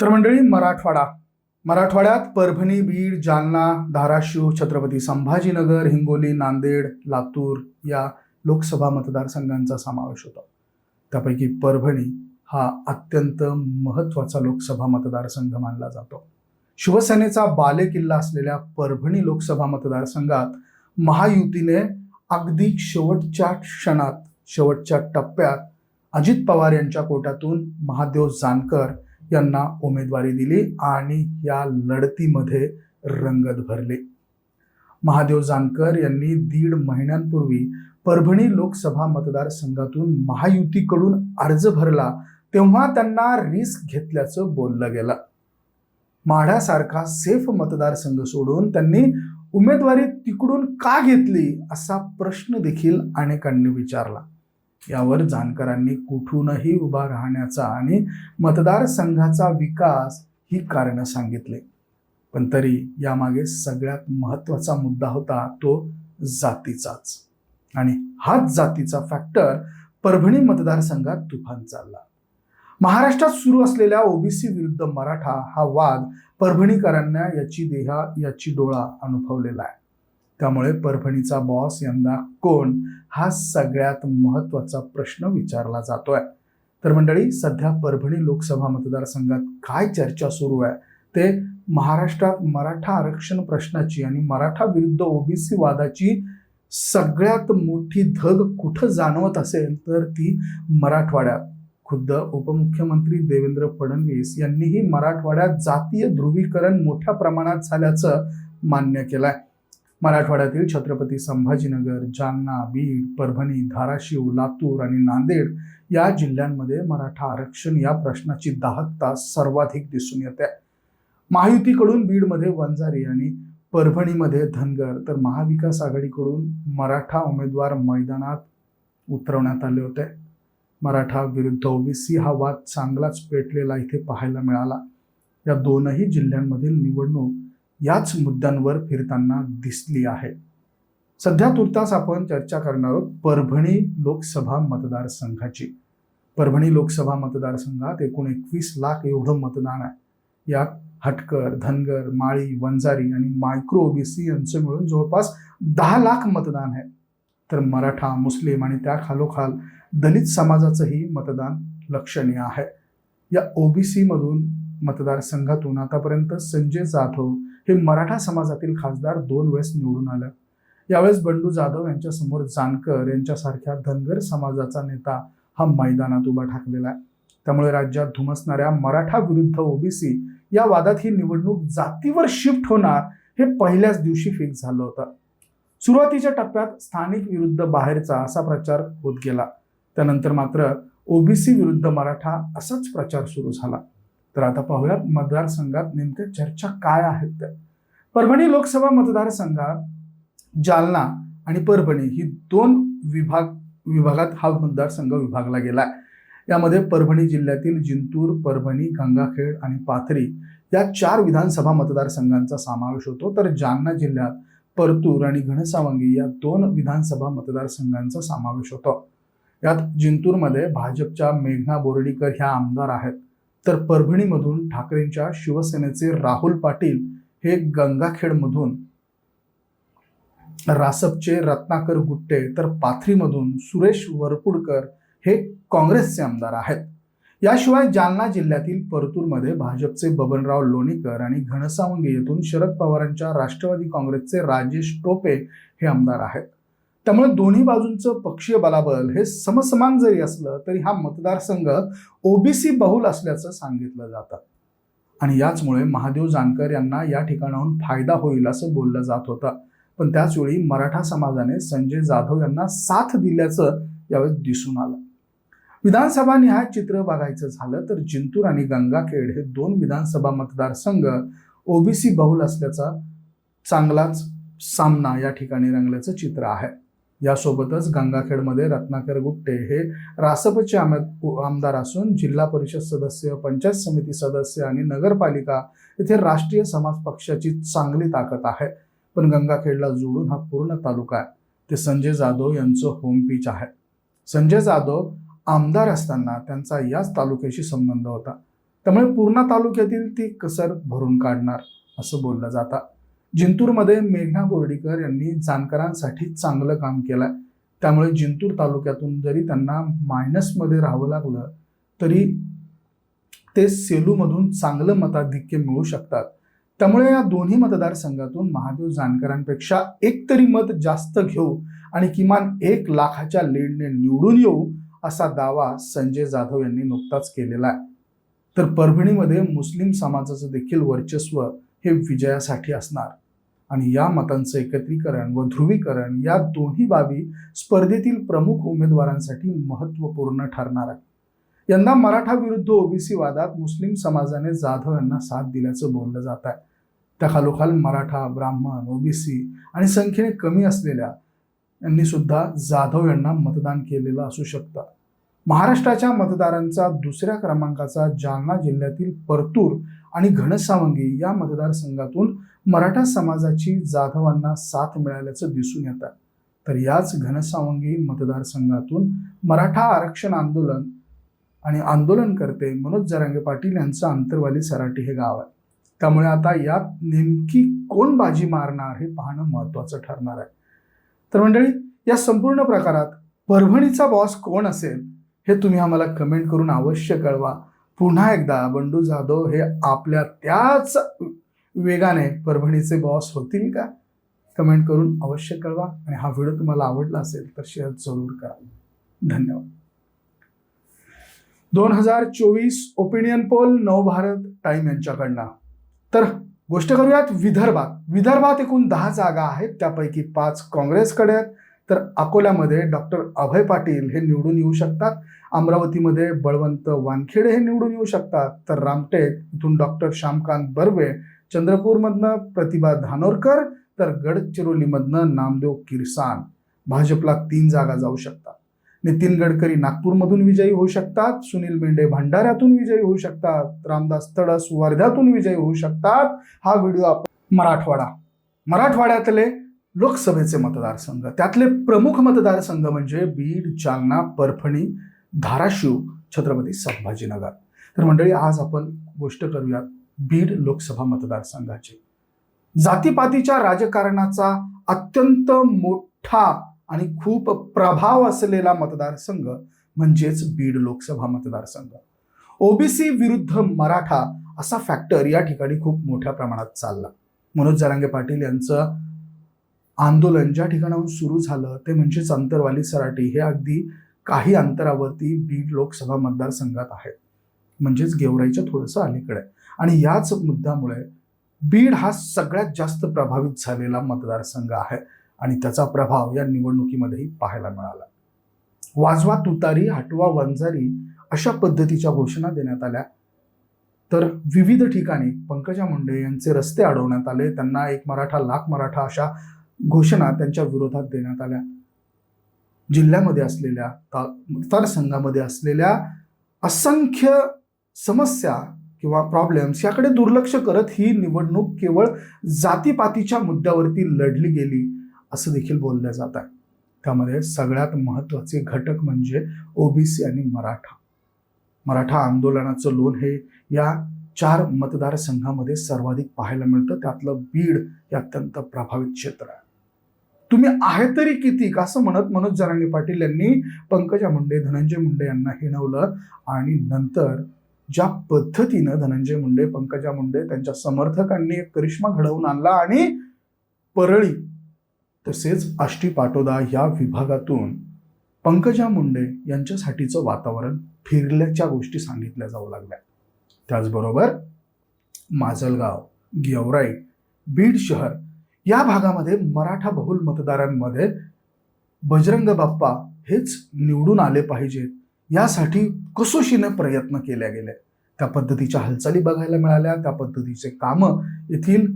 तर मंडळी मराठवाडा. मराठवाड्यात परभणी बीड जालना धाराशिव छत्रपती संभाजीनगर हिंगोली नांदेड लातूर या लोकसभा मतदारसंघांचा समावेश होता. त्यापैकी परभणी हा अत्यंत महत्त्वाचा लोकसभा मतदारसंघ मानला जातो. शिवसेनेचा बालेकिल्ला असलेल्या परभणी लोकसभा मतदारसंघात महायुतीने अगदी शेवटच्या क्षणात शेवटच्या टप्प्यात अजित पवार यांच्या कोट्यातून महादेव जानकर यांना उमेदवारी दिली आणि या लढतीमध्ये रंगत भरले. महादेव जानकर यांनी दीड महिन्यांपूर्वी परभणी लोकसभा मतदारसंघातून महायुतीकडून अर्ज भरला तेव्हा त्यांना रिस्क घेतल्याचं बोललं गेलं. माढ्यासारखा सेफ मतदारसंघ सोडून त्यांनी उमेदवारी तिकडून का घेतली असा प्रश्न देखील अनेकांनी विचारला. यावर जानकरांनी कुठूनही उभा राहण्याचा आणि मतदारसंघाचा विकास ही कारणं सांगितले. पण तरी यामागे सगळ्यात महत्त्वाचा मुद्दा होता तो जातीचाच. आणि हाच जातीचा फॅक्टर परभणी मतदारसंघात तुफान चालला. महाराष्ट्रात सुरू असलेल्या ओबीसी विरुद्ध मराठा हा वाद परभणीकरांना याची देहा याची डोळा अनुभवलेला आहे. त्यामुळे परभणीचा बॉस यंदा कोण? हा सगळ्यात महत्त्वाचा प्रश्न विचारला जातोय. तर मंडळी सध्या परभणी लोकसभा मतदारसंघात काय चर्चा सुरू आहे? ते महाराष्ट्रात मराठा आरक्षण प्रश्नाची आणि मराठा विरुद्ध ओबीसी वादाची सगळ्यात मोठी धग कुठं जाणवत असेल तर ती मराठवाड्यात. खुद्द उपमुख्यमंत्री देवेंद्र फडणवीस यांनीही मराठवाड्यात जातीय ध्रुवीकरण मोठ्या प्रमाणात झाल्याचं मान्य केलं आहे मराठवाड्यातील छत्रपती संभाजीनगर जालना बीड परभणी धाराशिव लातूर आणि नांदेड या जिल्ह्यांमध्ये मराठा आरक्षण या प्रश्नाची दाहकता सर्वाधिक दिसून येते. महायुतीकडून बीडमध्ये वंजारी आणि परभणीमध्ये धनगर तर महाविकास आघाडीकडून मराठा उमेदवार मैदानात उतरवण्यात आले होते. मराठा विरुद्ध ओबीसी हा वाद चांगलाच पेटलेला इथे पाहायला मिळाला. या दोनही जिल्ह्यांमधील निवडणूक याच मुद्द्यांवर फिरताना दिसली आहे. सध्या तुर्तास आपण चर्चा करणार आहोत परभणी लोकसभा मतदारसंघाची. परभणी लोकसभा मतदारसंघात एकूण एकवीस लाख एवढं मतदान आहे. यात हटकर धनगर माळी वंजारी आणि मायक्रो ओबीसी यांचं मिळून जवळपास दहा लाख मतदान आहे. तर मराठा मुस्लिम आणि त्या खालोखाल दलित समाजाचंही मतदान लक्षणीय आहे. या ओबीसीमधून मतदारसंघातून आतापर्यंत संजय जाधव हे मराठा समाजातील खासदार दोन वेळेस निवडून आलं. यावेळेस बंडू जाधव यांच्यासमोर जानकर यांच्यासारख्या धनगर समाजाचा नेता हा मैदानात उभा ठाकलेला आहे. त्यामुळे राज्यात धुमसणाऱ्या मराठा विरुद्ध ओबीसी या वादात ही निवडणूक जातीवर शिफ्ट होणार हे पहिल्याच दिवशी फिक्स झालं होतं. सुरुवातीच्या टप्प्यात स्थानिक विरुद्ध बाहेरचा असा प्रचार होत गेला. त्यानंतर मात्र ओबीसी विरुद्ध मराठा असाच प्रचार सुरू झाला. तर आता पाहूयात मतदारसंघात नेमक्या चर्चा काय आहेत त्या. परभणी लोकसभा मतदारसंघात जालना आणि परभणी ही दोन विभाग विभागात हा मतदारसंघ विभागला गेला आहे यामध्ये परभणी जिल्ह्यातील जिंतूर परभणी गंगाखेड आणि पाथरी या चार विधानसभा मतदारसंघांचा समावेश होतो. तर जालना जिल्ह्यात परतूर आणि घनसावंगी या दोन विधानसभा मतदारसंघांचा समावेश होतो. यात जिंतूरमध्ये भाजपच्या मेघना बोर्डीकर ह्या आमदार आहेत. तर परभणीमधून ठाकरेंच्या शिवसेनेचे राहुल पाटील हे गंगाखेडमधून रासपचे रत्नाकर गुट्टे तर पाथरीमधून सुरेश वरपुडकर हे काँग्रेसचे आमदार आहेत. याशिवाय जालना जिल्ह्यातील परतूरमध्ये भाजपचे बबनराव लोणीकर आणि घनसावंगी येथून शरद पवारांच्या राष्ट्रवादी काँग्रेसचे राजेश टोपे हे आमदार आहेत. त्यामुळे दोन्ही बाजूंचं पक्षीय बलाबल हे समसमान जरी असलं तरी हा मतदारसंघ ओबीसी बहुल असल्याचं सांगितलं जातं. आणि याचमुळे महादेव जानकर यांना या ठिकाणाहून फायदा होईल असं बोललं जात होतं. पण त्याचवेळी मराठा समाजाने संजय जाधव यांना साथ दिल्याचं यावेळी दिसून आलं. विधानसभा निहाय चित्र बघायचं झालं तर जिंतूर आणि गंगाखेड हे दोन विधानसभा मतदारसंघ ओबीसी बहुल असल्याचा चांगलाच सामना या ठिकाणी रंगल्याचं चित्र आहे. यासोबतच गंगाखेडमध्ये रत्नाकर गुट्टे हे रासपचे आम- आमदार असून जिल्हा परिषद सदस्य पंचायत समिती सदस्य आणि नगरपालिका येथे राष्ट्रीय समाज पक्षाची चांगली ताकद आहे. पण गंगाखेडला जोडून हा पूर्ण तालुका आहे. ते संजय जाधव यांचं होम पिच आहे. संजय जाधव आमदार असताना त्यांचा याच तालुक्याशी संबंध होता. त्यामुळे पूर्णा तालुक्यातील ती कसर भरून काढणार असं बोललं जातं. जिंतूरमध्ये मेघना बोर्डीकर यांनी जानकरांसाठी चांगलं काम केलंय. त्यामुळे जिंतूर तालुक्यातून जरी त्यांना मायनसमध्ये राहावं लागलं तरी ते सेलूमधून चांगलं मताधिक्य मिळू शकतात. त्यामुळे या दोन्ही मतदारसंघातून महादेव जानकरांपेक्षा एक तरी मत जास्त घेऊ आणि किमान एक लाखाच्या लीडने निवडून येऊ असा दावा संजय जाधव यांनी नुकताच केलेला आहे. तर परभणीमध्ये मुस्लिम समाजाचं देखील वर्चस्व हे विजयासाठी असणार. आणि या मतांचं एकत्रीकरण व ध्रुवीकरण या दोन्ही बाबी स्पर्धेतील प्रमुख उमेदवारांसाठी महत्त्वपूर्ण ठरणार आहे. यंदा मराठा विरुद्ध ओबीसी वादात मुस्लिम समाजाने जाधव यांना साथ दिल्याचं बोललं जात आहे. त्या खालोखाल मराठा ब्राह्मण ओबीसी आणि संख्येने कमी असलेल्या यांनी सुद्धा जाधव यांना मतदान केलेलं असू शकतं. महाराष्ट्राच्या मतदारांचा दुसऱ्या क्रमांकाचा जालना जिल्ह्यातील परतूर आणि घनसावंगी या मतदारसंघातून मराठा समाजाची जाधवांना साथ मिळाल्याचं दिसून येतं. तर याच घनसावंगी मतदारसंघातून मराठा आरक्षण आंदोलन आणि आंदोलनकर्ते मनोज जरांगे पाटील यांचं अंतरवाली सराटी हे गाव आहे. त्यामुळे आता यात नेमकी कोण बाजी मारणार हे पाहणं महत्त्वाचं ठरणार आहे. तर मंडळी या संपूर्ण प्रकारात परभणीचा बॉस कोण असेल? हे तुम्ही आम्हाला कमेंट करून अवश्य कळवा. पुन्हा एकदा बंडू जाधव हे आपल्या त्याच वेगाने परभणीचे बॉस होतील का? कमेंट करून अवश्य कळवा. आणि हा व्हिडिओ तुम्हाला आवडला असेल तर शेअर जरूर करा. धन्यवाद. दोन हजार चोवीस ओपिनियन पोल नवभारत टाइम यांच्याकडनं. तर गोष्ट करूयात विदर्भात. विदर्भात एकूण दहा जागा आहेत. त्यापैकी पाच काँग्रेसकडे आहेत. तर अकोल्यामध्ये डॉक्टर अभय पाटील हे निवडून येऊ शकतात. अमरावतीमध्ये बळवंत वानखेडे हे निवडून येऊ शकतात. तर रामटेक इथून डॉक्टर श्यामकांत बर्वे चंद्रपूरमधनं प्रतिभा धानोरकर तर गडचिरोलीमधनं नामदेव किरसान. भाजपला तीन जागा जाऊ शकतात. नितीन गडकरी नागपूरमधून विजयी होऊ शकतात. सुनील मेंढे भंडाऱ्यातून विजयी होऊ शकतात. रामदास तडस वर्ध्यातून विजयी होऊ शकतात. हा व्हिडिओ आपण मराठवाडा मराठवाड्यातले लोकसभेचे मतदारसंघ. त्यातले प्रमुख मतदारसंघ म्हणजे बीड जालना परभणी धाराशिव छत्रपती संभाजीनगर. तर मंडळी आज आपण गोष्ट करूयात बीड लोकसभा मतदारसंघाची. जातीपातीच्या राजकारणाचा अत्यंत मोठा आणि खूप प्रभाव असलेला मतदारसंघ म्हणजेच बीड लोकसभा मतदारसंघ. ओबीसी विरुद्ध मराठा असा फॅक्टर या ठिकाणी खूप मोठ्या प्रमाणात चालला. मनोज जरांगे पाटील यांचं आंदोलन ज्या ठिकाणाहून सुरू झालं ते म्हणजेच अंतरवाली सराटी हे अगदी काही अंतरावरती बीड लोकसभा मतदारसंघात आहे म्हणजेच गेवराईच्या थोडंसं अलीकडे. आणि याच मुद्द्यामुळे बीड हा सगळ्यात जास्त प्रभावित झालेला मतदारसंघ आहे आणि त्याचा प्रभाव या निवडणुकीमध्येही पाहायला मिळाला. वाजवा तुतारी हटवा वंजारी अशा पद्धतीच्या घोषणा देण्यात आल्या. तर विविध ठिकाणी पंकजा मुंडे यांचे रस्ते अडवण्यात आले. त्यांना एक मराठा लाख मराठा अशा घोषणा त्यांच्या विरोधात देण्यात आल्या. जिल्ह्यामध्ये असलेल्या ता मतदारसंघामध्ये असलेल्या असंख्य समस्या किंवा प्रॉब्लेम्स याकडे दुर्लक्ष करत ही निवडणूक केवळ जातीपातीच्या मुद्द्यावरती लढली गेली असं देखील बोललं जात आहे. त्यामध्ये सगळ्यात महत्त्वाचे घटक म्हणजे ओबीसी आणि मराठा. मराठा आंदोलनाचं लोण हे या चार मतदारसंघामध्ये सर्वाधिक पाहायला मिळतं. त्यातलं बीड हे अत्यंत प्रभावित क्षेत्र आहे. तुम्ही आहे तरी किती? असं म्हणत मनोज जरांगे पाटील यांनी पंकजा मुंडे धनंजय मुंडे यांना हिणवलं आणि नंतर ज्या पद्धतीनं धनंजय मुंडे पंकजा मुंडे त्यांच्या समर्थकांनी एक करिश्मा घडवून आणला आणि परळी तसेच आष्टी पाटोदा या विभागातून पंकजा मुंडे यांच्यासाठीचं वातावरण फिरल्याच्या गोष्टी सांगितल्या जाऊ लागल्या. त्याचबरोबर माजलगाव गेवराई बीड शहर या भागामध्ये मराठा बहुल मतदारांमध्ये बजरंग बाप्पा हेच निवडून आले पाहिजेत यासाठी कसोशीने प्रयत्न केल्या गेले त्या पद्धतीच्या हालचाली बघायला मिळाल्या. त्या पद्धतीचे कामं येथील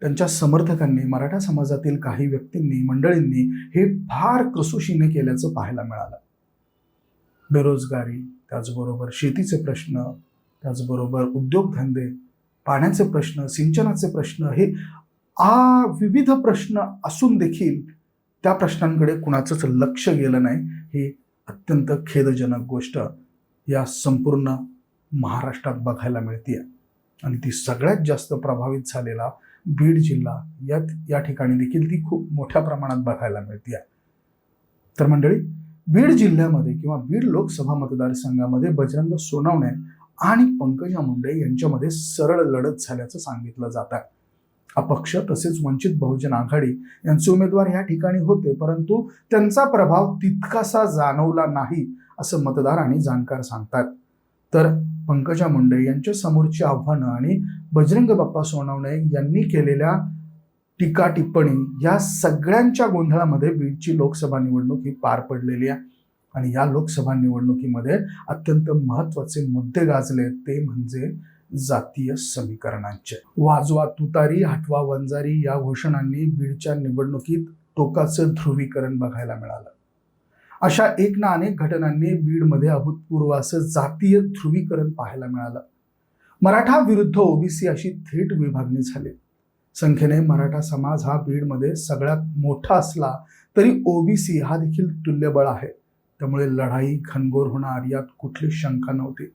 त्यांच्या समर्थकांनी मराठा समाजातील काही व्यक्तींनी मंडळींनी हे फार कसोशीने केल्याचं पाहायला मिळालं. बेरोजगारी त्याचबरोबर शेतीचे प्रश्न त्याचबरोबर उद्योगधंदे पाण्याचे प्रश्न सिंचनाचे प्रश्न हे आ विविध प्रश्न असून देखील त्या प्रश्नांकडे कुणाचंच लक्ष गेलं नाही. ही अत्यंत खेदजनक गोष्ट या संपूर्ण महाराष्ट्रात बघायला मिळते आणि ती सगळ्यात जास्त प्रभावित झालेला बीड जिल्हा या या ठिकाणी देखील ती खूप मोठ्या प्रमाणात बघायला मिळते तर मंडळी बीड जिल्ह्यामध्ये किंवा बीड लोकसभा मतदारसंघामध्ये बजरंग सोनवणे आणि पंकजा मुंडे यांच्यामध्ये सरळ लढत झाल्याचं सांगितलं जात आहे अपक्ष तसेच वंचित बहुजन आघाडी यांचे उमेदवार या ठिकाणी होते परंतु त्यांचा प्रभाव तितकासा जाणवला नाही असं मतदार आणि जाणकार सांगतात. तर पंकजा मुंडे यांच्या समोरची आव्हानं आणि बजरंग बाप्पा सोनवणे यांनी केलेल्या टीका टिप्पणी या सगळ्यांच्या गोंधळामध्ये बीडची लोकसभा निवडणूक ही पार पडलेली आहे. आणि या लोकसभा निवडणुकीमध्ये अत्यंत महत्त्वाचे मुद्दे गाजले ते म्हणजे जातीय समीकरणांचे. वाजवा तुतारी हटवा वंजारी या घोषणांनी बीडच्या निवडणुकीत टोकाचं ध्रुवीकरण बघायला मिळालं. अशा एक ना अनेक घटनांनी बीडमध्ये अभूतपूर्व असं जातीय ध्रुवीकरण पाहायला मिळालं. मराठा विरुद्ध ओबीसी अशी थेट विभागणी झाली. संख्येने मराठा समाज हा बीडमध्ये सगळ्यात मोठा असला तरी ओबीसी हा देखील तुल्यबळ आहे. त्यामुळे लढाई घनघोर होणार यात कुठली शंका नव्हती.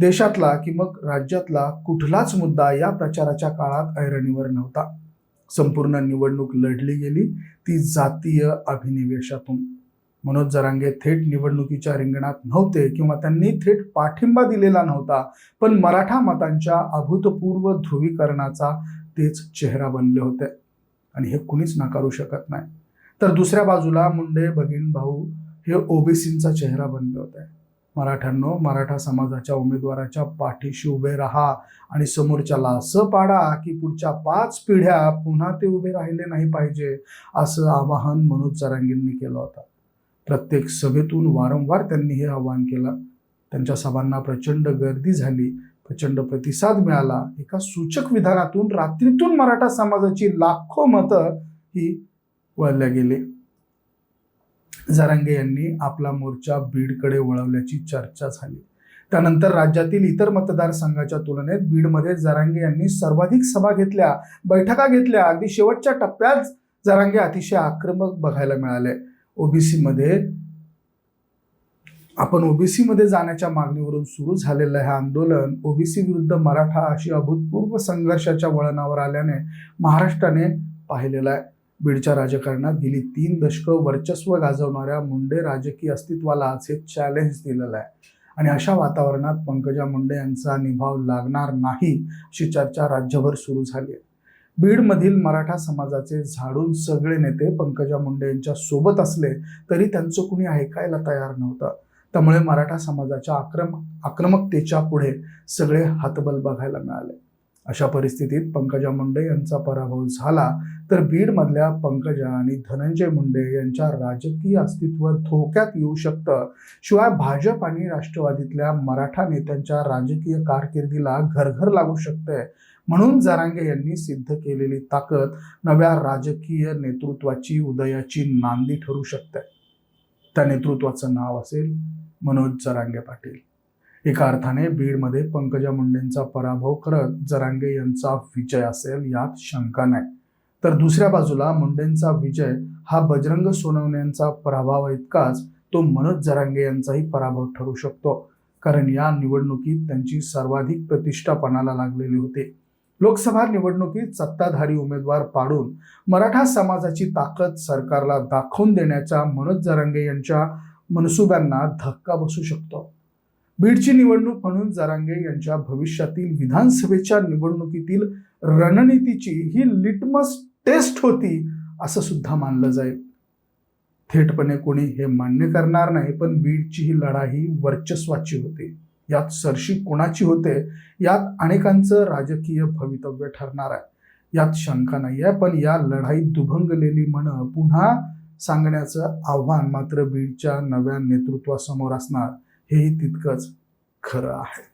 देशातला की मग राज्यातला कुठलाच मुद्दा या प्रचाराच्या काळात ऐरणीवर नव्हता. संपूर्ण निवडणूक लढली गेली ती जातीय अभिनिवेशातून. मनोज जरांगे थेट निवडणुकीच्या रिंगणात नव्हते किंवा त्यांनी थेट पाठिंबा दिलेला नव्हता पण मराठा मतांच्या अभूतपूर्व ध्रुवीकरणाचा तेच चेहरा बनले होते. आणि हे कुणीच नाकारू शकत नाही. तर दुसऱ्या बाजूला मुंडे भगीन भाऊ हे ओबीसींचा चेहरा बनले होते. मराठ्यांनो मराठा समाजाच्या उमेदवाराच्या पाठीशी उभे राहा आणि समोरच्याला असं पाडा की पुढच्या पाच पिढ्या पुन्हा ते उभे राहिले नाही पाहिजे असं आवाहन मनोज जरांगींनी केलं होतं. प्रत्येक सभेतून वारंवार त्यांनी हे आवाहन केलं. त्यांच्या सभांना प्रचंड गर्दी झाली प्रचंड प्रतिसाद मिळाला. एका सूचक विधानातून रात्रीतून मराठा समाजाची लाखो मतं ही वळल्या गेली. जरांगे यांनी आपला मोर्चा बीडकडे वळवल्याची चर्चा झाली. त्यानंतर राज्यातील इतर मतदारसंघाच्या तुलनेत बीडमध्ये जरांगे यांनी सर्वाधिक सभा घेतल्या बैठका घेतल्या. अगदी शेवटच्या टप्प्यात जरांगे अतिशय आक्रमक बघायला मिळाले. ओबीसीमध्ये आपण ओबीसीमध्ये जाण्याच्या मागणीवरून सुरू झालेलं हे आंदोलन ओबीसी विरुद्ध मराठा अशी अभूतपूर्व संघर्षाच्या वळणावर आल्याने महाराष्ट्राने पाहिलेलं आहे. बीडच्या राजकारणात गेली तीन दशकं वर्चस्व गाजवणाऱ्या मुंडे राजकीय अस्तित्वाला आज हे चॅलेंज दिलेलं आहे. आणि अशा वातावरणात पंकजा मुंडे यांचा निभाव लागणार नाही अशी चर्चा राज्यभर सुरू झाली आहे. बीडमधील मराठा समाजाचे झाडून सगळे नेते पंकजा मुंडे यांच्या सोबत असले तरी त्यांचं कुणी ऐकायला तयार नव्हतं. त्यामुळे मराठा समाजाच्या आक्रम आक्रमकतेच्या पुढे सगळे हातबल बघायला मिळाले. अशा परिस्थितीत पंकजा मुंडे यांचा पराभव झाला तर बीडमधल्या पंकजा आणि धनंजय मुंडे यांच्या राजकीय अस्तित्व धोक्यात येऊ शकतं. शिवाय भाजप आणि राष्ट्रवादीतल्या मराठा नेत्यांच्या राजकीय कारकिर्दीला घरघर लागू शकते म्हणून जरांगे यांनी सिद्ध केलेली ताकद नव्या राजकीय नेतृत्वाची उदयाची नांदी ठरू शकते. त्या नेतृत्वाचं नाव असेल मनोज जरांगे पाटील. एका अर्थाने बीडमध्ये पंकजा मुंडेंचा पराभव करत जरांगे यांचा विजय असेल यात शंका नाही. तर दुसऱ्या बाजूला मुंडेंचा विजय हा बजरंग सोनवण्यांचा पराभव इतकाच तो मनोज जरांगे यांचाही पराभव ठरू शकतो. कारण या निवडणुकीत त्यांची सर्वाधिक प्रतिष्ठा पणाला लागलेली होती. लोकसभा निवडणुकीत सत्ताधारी उमेदवार पाडून मराठा समाजाची ताकद सरकारला दाखवून देण्याच्या मनोज जरांगे यांच्या मनसुब्यांना धक्का बसू शकतो. बीडची निवडणूक म्हणून जरांगे यांच्या भविष्यातील विधानसभेच्या निवडणुकीतील रणनीतीची ही लिटमस टेस्ट होती असं सुद्धा मानलं जाईल. थेटपणे कोणी हे मान्य करणार नाही पण बीडची ही लढाई वर्चस्वाची होती. यात सरशी कोणाची होते यात अनेकांचं राजकीय भवितव्य ठरणार आहे. यात शंका नाही आहे पण या लढाईत दुभंगलेली म्हण पुन्हा सांगण्याचं आव्हान मात्र बीडच्या नव्या नेतृत्वासमोर असणार. हेही तितकंच खरं आहे.